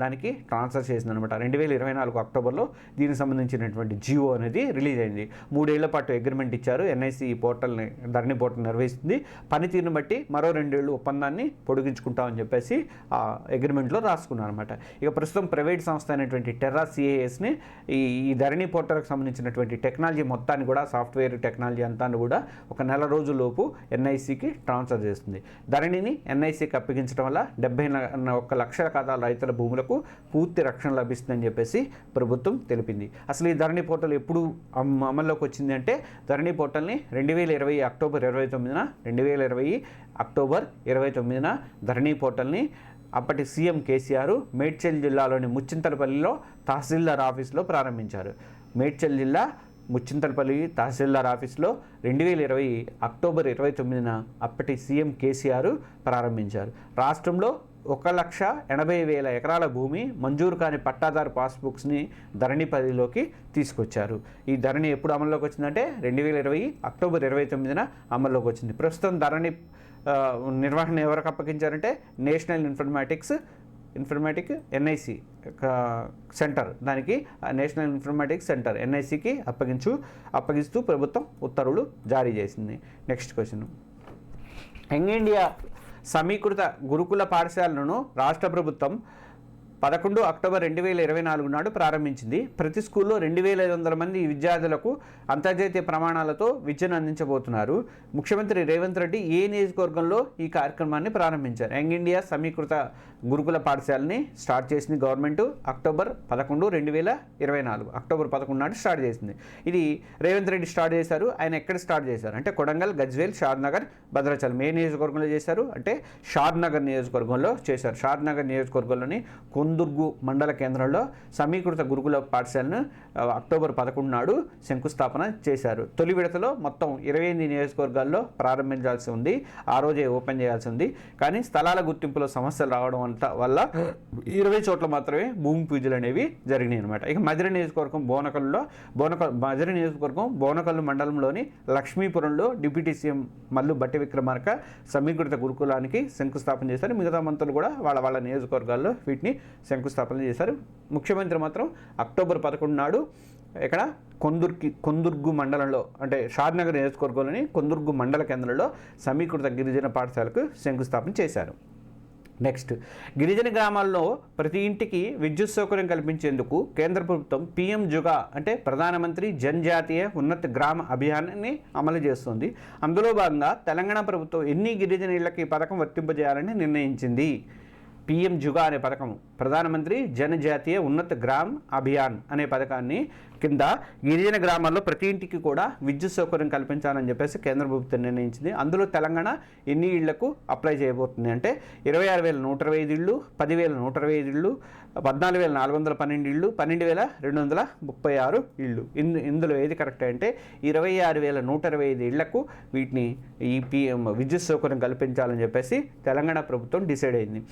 [SPEAKER 1] దానికి ట్రాన్స్ఫర్ చేసింది అనమాట రెండు వేల ఇరవై నాలుగు అక్టోబర్లో దీనికి సంబంధించినటువంటి జియో అనేది రిలీజ్ అయింది. మూడేళ్ళ పాటు అగ్రిమెంట్ ఇచ్చారు. ఎన్ఐసి ఈ పోర్టల్ని ధరణి పోర్టల్ నిర్వహిస్తుంది. పనితీరును బట్టి మరో రెండేళ్ళు ఒప్పందాన్ని పొడిగించుకుంటామని చెప్పేసి ఆ అగ్రిమెంట్లో రాసుకున్నారు అనమాట ఇక ప్రస్తుతం ప్రైవేట్ సంస్థ అయినటువంటి టెర్రా సిఏఎస్ని ఈ ఈ ధరణి పోర్టల్కి సంబంధించినటువంటి టెక్నాలజీ మొత్తాన్ని కూడా సాఫ్ట్వేర్ టెక్నాలజీ అంతా కూడా ఒక నెల రోజుల్లోపు ఎన్ఐసికి ట్రాన్స్ఫర్ చేస్తుంది. ధరణిని ఎన్ఐసికి అప్పగించడం వల్ల డెబ్బై ఒక్క లక్షల ఖాతాల రైతుల భూములకు పూర్తి రక్షణ లభిస్తుందని చెప్పేసి ప్రభుత్వం తెలిపింది. అసలు ఈ ధరణి పోర్టల్ ఎప్పుడు అమల్లోకి వచ్చింది అంటే ధరణి పోర్టల్ని రెండు వేల ఇరవై అక్టోబర్ ఇరవై తొమ్మిదిన రెండు వేల ఇరవై అక్టోబర్ ఇరవై తొమ్మిదిన ధరణి పోర్టల్ని అప్పటి సీఎం కేసీఆర్ మేడ్చల్ జిల్లాలోని ముచ్చింతలపల్లిలో తహసీల్దార్ ఆఫీస్లో ప్రారంభించారు. మేడ్చల్ జిల్లా ముచ్చింతలపల్లి తహసీల్దార్ ఆఫీస్లో రెండు వేల ఇరవై అక్టోబర్ ఇరవై తొమ్మిదిన అప్పటి సీఎం కేసీఆర్ ప్రారంభించారు. రాష్ట్రంలో ఒక లక్ష ఎనభై వేల ఎకరాల భూమి మంజూరు కాని పట్టాదారు పాస్బుక్స్ని ధరణి పరిధిలోకి తీసుకొచ్చారు. ఈ ధరణి ఎప్పుడు అమల్లోకి వచ్చిందంటే రెండు వేల ఇరవై అక్టోబర్ ఇరవై తొమ్మిదిన అమల్లోకి వచ్చింది. ప్రస్తుతం ధరణి నిర్వహణ ఎవరికి అప్పగించారంటే National Informatics Informatic NIC Centre. దానికి నేషనల్ ఇన్ఫర్మాటిక్స్ సెంటర్ ఎన్ఐసికి అప్పగించు అప్పగిస్తూ ప్రభుత్వం ఉత్తర్వులు జారీ చేసింది. Next question. యంగ్ ఇండియా సమీకృత గురుకుల పాఠశాలను రాష్ట్ర ప్రభుత్వం పదకొండు అక్టోబర్ రెండు వేల ఇరవై నాలుగు నాడు ప్రారంభించింది. ప్రతి స్కూల్లో రెండు వేల ఐదు వందల మంది విద్యార్థులకు అంతర్జాతీయ ప్రమాణాలతో విద్యను అందించబోతున్నారు. ముఖ్యమంత్రి రేవంత్ రెడ్డి ఏ నియోజకవర్గంలో ఈ కార్యక్రమాన్ని ప్రారంభించారు? యంగ్ ఇండియా సమీకృత గురుకుల పాఠశాలని స్టార్ట్ చేసింది గవర్నమెంట్ అక్టోబర్ పదకొండు రెండు వేల ఇరవై నాలుగు. అక్టోబర్ పదకొండు నాడు స్టార్ట్ చేసింది. ఇది రేవంత్ రెడ్డి స్టార్ట్ చేశారు. ఆయన ఎక్కడ స్టార్ట్ చేశారు? అంటే కొడంగల్ గజ్వేల్ షాద్ నగర్ భద్రాచలం. ఏ నియోజకవర్గంలో చేశారు? అంటే షాద్నగర్ నియోజకవర్గంలో చేశారు. షాద్నగర్ నియోజకవర్గంలోని నియోజకవర్గంలోని కొందుర్గు మండల కేంద్రంలో సమీకృత గురుకుల పాఠశాలను అక్టోబర్ పదకొండు నాడు శంకుస్థాపన చేశారు. తొలి విడతలో మొత్తం ఇరవై ఎనిమిది నియోజకవర్గాల్లో ప్రారంభించాల్సి ఉంది. ఆ రోజే ఓపెన్ చేయాల్సి ఉంది. కానీ స్థలాల గుర్తింపులో సమస్యలు రావడం అంత వల్ల ఇరవై చోట్ల మాత్రమే భూమి పూజలు అనేవి జరిగినాయి అనమాట ఇక మధుర నియోజకవర్గం బోనకల్లో బోనక మధుర నియోజకవర్గం బోనకల్లు మండలంలోని లక్ష్మీపురంలో డిప్యూటీ సీఎం మల్లు బట్టి విక్రమార్క సమీకృత గురుకులానికి శంకుస్థాపన చేశారు. మిగతా మంత్రులు కూడా వాళ్ళ వాళ్ళ నియోజకవర్గాల్లో వీటిని శంకుస్థాపన చేశారు. ముఖ్యమంత్రి మాత్రం అక్టోబర్ పదకొండు నాడు ఇక్కడ కొందుర్కి కొందుర్గు మండలంలో అంటే షాద్నగర్ నియోజకవర్గంలోని కొందుర్గు మండల కేంద్రంలో సమీకృత గిరిజన పాఠశాలకు శంకుస్థాపన చేశారు. నెక్స్ట్ గిరిజన గ్రామాల్లో ప్రతి ఇంటికి విద్యుత్ సౌకర్యం కల్పించేందుకు కేంద్ర ప్రభుత్వం పిఎం జుగా అంటే ప్రధానమంత్రి జనజాతీయ ఉన్నత గ్రామ అభియాన్ని అమలు చేస్తుంది. అందులో భాగంగా తెలంగాణ ప్రభుత్వం ఎన్ని గిరిజన ఇళ్ళకి ఈ పథకం వర్తింపజేయాలని నిర్ణయించింది? పిఎం జుగా అనే పథకం. ప్రధానమంత్రి జనజాతీయ ఉన్నత గ్రామ్ అభియాన్ అనే పథకాన్ని కింద గిరిజన గ్రామాల్లో ప్రతి ఇంటికి కూడా విద్యుత్ సౌకర్యం కల్పించాలని చెప్పేసి కేంద్ర ప్రభుత్వం నిర్ణయించింది. అందులో తెలంగాణ ఎన్ని ఇళ్ళకు అప్లై చేయబోతుంది అంటే ఇరవై ఆరు వేల నూట ఇరవై ఐదు ఇళ్ళు పదివేల నూట ఇరవై ఐదు ఇళ్ళు పద్నాలుగు వేల నాలుగు వందల పన్నెండు ఇళ్ళు పన్నెండు వేల రెండు వందల ముప్పై ఆరు ఇళ్ళు. ఇందు ఇందులో ఏది కరెక్ట్ అంటే ఇరవై ఆరు వేల నూట ఇరవై ఐదు ఇళ్ళకు వీటిని ఈ పిఎం విద్యుత్ సౌకర్యం కల్పించాలని చెప్పేసి తెలంగాణ ప్రభుత్వం డిసైడ్ అయింది.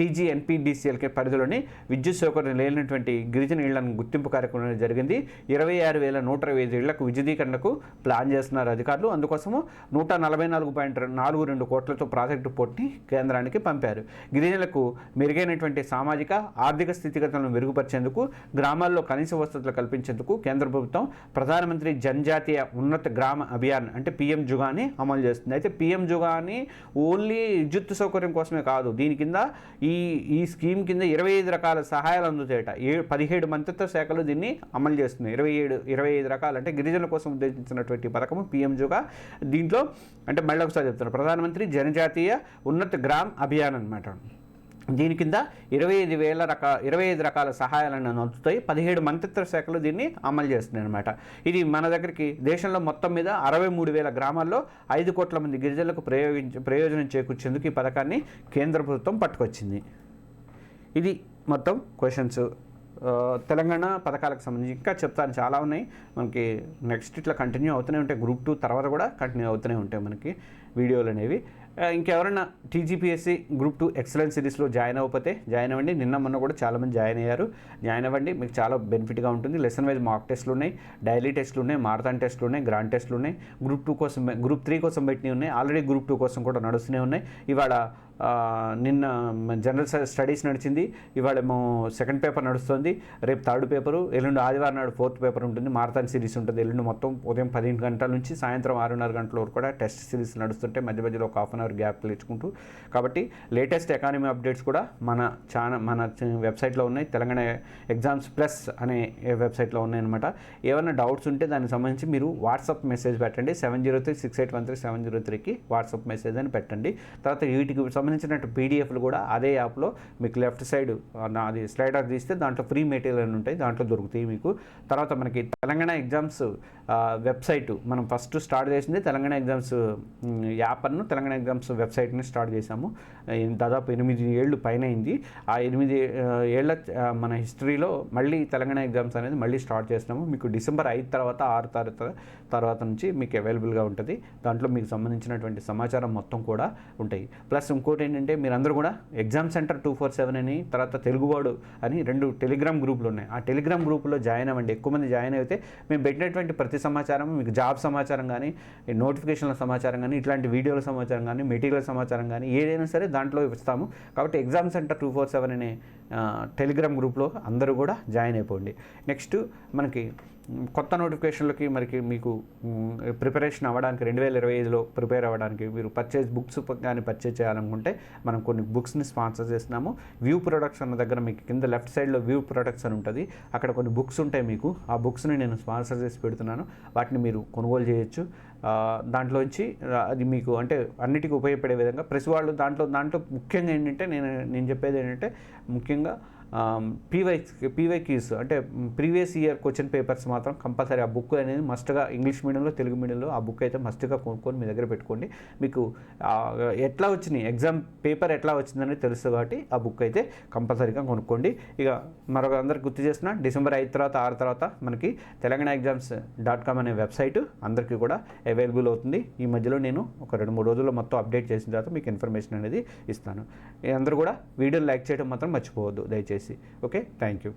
[SPEAKER 1] టీజీఎన్పీడీసీఎల్కే పరిధిలోని విద్యుత్ సౌకర్యం లేనటువంటి గిరిజన ఇళ్ళను గుర్తింపు కార్యక్రమం జరిగింది. ఇరవై ఆరు వేల నూట ఇరవై ఐదు ఇళ్ళకు విద్యుదీకరణకు ప్లాన్ చేస్తున్నారు అధికారులు. అందుకోసము నూట నలభై నాలుగు పాయింట్ నాలుగు రెండు కోట్లతో ప్రాజెక్టు పోటీ కేంద్రానికి పంపారు. గిరిజనులకు మెరుగైనటువంటి సామాజిక ఆర్థిక స్థితిగతులను మెరుగుపరిచేందుకు గ్రామాల్లో కనీస వసతులు కల్పించేందుకు కేంద్ర ప్రభుత్వం ప్రధానమంత్రి జనజాతీయ ఉన్నత గ్రామ అభియాన్ అంటే పిఎం జుగాని అమలు చేస్తుంది. అయితే పిఎం జుగాని ఓన్లీ విద్యుత్ సౌకర్యం కోసమే కాదు దీని కింద ఈ ఈ ఈ స్కీమ్ కింద ఇరవై ఐదు రకాల సహాయాలు అందుతాయట. ఏ పదిహేడు మంత్రిత్వ శాఖలు దీన్ని అమలు చేస్తున్నాయి. ఇరవై ఏడు ఇరవై ఐదు రకాలు అంటే గిరిజనుల కోసం ఉద్దేశించినటువంటి పథకం పిఎం దీంట్లో అంటే మళ్ళీ ఒకసారి చెప్తున్నారు ప్రధానమంత్రి జనజాతీయ ఉన్నత గ్రామ్ అభియాన్ అనమాట దీని కింద ఇరవై ఐదు వేల రక ఇరవై ఐదు రకాల సహాయాలను అందుతాయి. పదిహేడు మంత్రిత్వ శాఖలు దీన్ని అమలు చేస్తున్నాయి అనమాట ఇది మన దగ్గరికి దేశంలో మొత్తం మీద అరవై మూడు వేల గ్రామాల్లో ఐదు కోట్ల మంది గిరిజనులకు ప్రయోగించ ప్రయోజనం చేకూర్చేందుకు ఈ పథకాన్ని కేంద్ర ప్రభుత్వం పట్టుకొచ్చింది. ఇది మొత్తం క్వశ్చన్స్ తెలంగాణ పథకాలకు సంబంధించి ఇంకా చెప్తాను. చాలా ఉన్నాయి. మనకి నెక్స్ట్ ఇట్లా కంటిన్యూ అవుతూనే ఉంటాయి. గ్రూప్ టూ తర్వాత కూడా కంటిన్యూ అవుతూనే ఉంటాయి మనకి వీడియోలు అనేవి. ఇంకెవరైనా టీజీపీఎస్సీ గ్రూప్ టూ ఎక్సలెన్స్ సిరీస్లో జాయిన్ అవ్వకపోతే జాయిన్ అవ్వండి. నిన్న మొన్న కూడా చాలామంది జాయిన్ అయ్యారు. జాయిన్ అవ్వండి. మీకు చాలా బెనిఫిట్గా ఉంటుంది. లెసన్ వైజ్ మాక్ టెస్ట్లు ఉన్నాయి. డైలీ టెస్ట్లు ఉన్నాయి. మారథాన్ టెస్ట్లు ఉన్నాయి. గ్రాండ్ టెస్ట్లు ఉన్నాయి. గ్రూప్ టూ కోసం గ్రూప్ త్రీ కోసం పెట్టినవి ఉన్నాయి. ఆల్రెడీ గ్రూప్ టూ కోసం కూడా నడుస్తూనే ఉన్నాయి. ఇవాళ నిన్న జనరల్ స్టడీస్ నడిచింది. ఇవాళేమో సెకండ్ పేపర్ నడుస్తుంది. రేపు థర్డ్ పేపరు ఎల్లుండి ఆదివారం నాడు ఫోర్త్ పేపర్ ఉంటుంది. మారథాన్ సిరీస్ ఉంటుంది. ఎల్లుండి మొత్తం ఉదయం పదిహేను గంటల నుంచి సాయంత్రం ఆరున్నర గంటల వరకు కూడా టెస్ట్ సిరీస్ నడుస్తుంటే మధ్య మధ్యలో ఒక హాఫ్ అన్ అవర్ గ్యాప్ లేచుకుంటూ కాబట్టి లేటెస్ట్ ఎకానమీ అప్డేట్స్ కూడా మన ఛానల్ మన వెబ్సైట్లో ఉన్నాయి. తెలంగాణ ఎగ్జామ్స్ ప్లస్ అనే వెబ్సైట్లో ఉన్నాయన్నమాట. ఏమైనా డౌట్స్ ఉంటే దానికి సంబంధించి మీరు వాట్సాప్ మెసేజ్ పెట్టండి. Seven zero three six eight one three seven zero త్రీకి వాట్సాప్ మెసేజ్ అని పెట్టండి. తర్వాత వీటికి సంబంధించినట్టు పీడిఎఫ్లు కూడా అదే యాప్లో మీకు లెఫ్ట్ సైడ్ అది స్లైడర్ తీస్తే దాంట్లో ఫ్రీ మెటీరియల్ ఉంటాయి దాంట్లో దొరుకుతాయి మీకు. తర్వాత మనకి తెలంగాణ ఎగ్జామ్స్ వెబ్సైట్. మనం ఫస్ట్ స్టార్ట్ చేసింది తెలంగాణ ఎగ్జామ్స్ యాప్ను తెలంగాణ ఎగ్జామ్స్ వెబ్సైట్ని స్టార్ట్ చేశాము. దాదాపు ఎనిమిది ఏళ్ళు పైన అయింది. ఆ ఎనిమిది ఏళ్ళ మన హిస్టరీలో మళ్ళీ తెలంగాణ ఎగ్జామ్స్ అనేది మళ్ళీ స్టార్ట్ చేసినాము మీకు డిసెంబర్ ఐదు తర్వాత ఆరు తారీఖు తర్వాత నుంచి మీకు అవైలబుల్గా ఉంటుంది. దాంట్లో మీకు సంబంధించినటువంటి సమాచారం మొత్తం కూడా ఉంటాయి. ప్లస్ ఇంకోటి ఏంటంటే మీరందరూ కూడా exam centre two four seven అని తర్వాత తెలుగువాడు అని రెండు టెలిగ్రామ్ గ్రూపులు ఉన్నాయి. ఆ టెలిగ్రామ్ గ్రూపులో జాయిన్ అవ్వండి. ఎక్కువ మంది జాయిన్ అయితే మేము పెట్టినటువంటి ప్రతి సమాచారం మీకు జాబ్ సమాచారం కానీ నోటిఫికేషన్ల సమాచారం కానీ ఇట్లాంటి వీడియోల సమాచారం కానీ మెటీరియల్ సమాచారం కానీ ఏదైనా సరే దాంట్లో ఇస్తాము. కాబట్టి exam centre two four seven అనే టెలిగ్రామ్ గ్రూప్లో అందరూ కూడా జాయిన్ అయిపోండి. నెక్స్ట్ మనకి కొత్త నోటిఫికేషన్లకి మరికి మీకు ప్రిపరేషన్ అవ్వడానికి రెండు వేల ఇరవై ఐదులో ప్రిపేర్ అవ్వడానికి మీరు పర్చేజ్ బుక్స్ కానీ పర్చేజ్ చేయాలనుకుంటే మనం కొన్ని బుక్స్ని స్పాన్సర్ చేస్తున్నాము. వ్యూ ప్రొడక్ట్స్ అన్న దగ్గర మీకు కింద లెఫ్ట్ సైడ్లో వ్యూ ప్రొడక్ట్స్ అని ఉంటుంది. అక్కడ కొన్ని బుక్స్ ఉంటాయి మీకు. ఆ బుక్స్ని నేను స్పాన్సర్ చేసి పెడుతున్నాను. వాటిని మీరు కొనుగోలు చేయొచ్చు. దాంట్లోంచి అది మీకు అంటే అన్నిటికీ ఉపయోగపడే విధంగా ప్రతి వాళ్ళు దాంట్లో దాంట్లో ముఖ్యంగా ఏంటంటే నేను నేను చెప్పేది ఏంటంటే ముఖ్యంగా పీవై పీవై అంటే ప్రీవియస్ ఇయర్ క్వశ్చన్ పేపర్స్ మాత్రం కంపల్సరీ ఆ బుక్ అనేది మస్ట్గా ఇంగ్లీష్ మీడియంలో తెలుగు మీడియంలో ఆ బుక్ అయితే మస్ట్గా కొనుక్కొని మీ దగ్గర పెట్టుకోండి. మీకు ఎట్లా వచ్చినాయి ఎగ్జామ్ పేపర్ ఎట్లా వచ్చిందని తెలుసు కాబట్టి ఆ బుక్ అయితే కంపల్సరీగా కొనుక్కోండి. ఇక మరొక అందరికి గుర్తు చేసిన డిసెంబర్ ఐదు తర్వాత ఆరు తర్వాత మనకి తెలంగాణ ఎగ్జామ్స్ డాట్ కామ్ అనే వెబ్సైట్ అందరికీ కూడా అవైలబుల్ అవుతుంది. ఈ మధ్యలో నేను ఒక రెండు మూడు రోజుల్లో మొత్తం అప్డేట్ చేసిన తర్వాత మీకు ఇన్ఫర్మేషన్ అనేది ఇస్తాను. అందరూ కూడా వీడియో లైక్ చేయడం మాత్రం మర్చిపోవద్దు దయచేసి. Okay thank you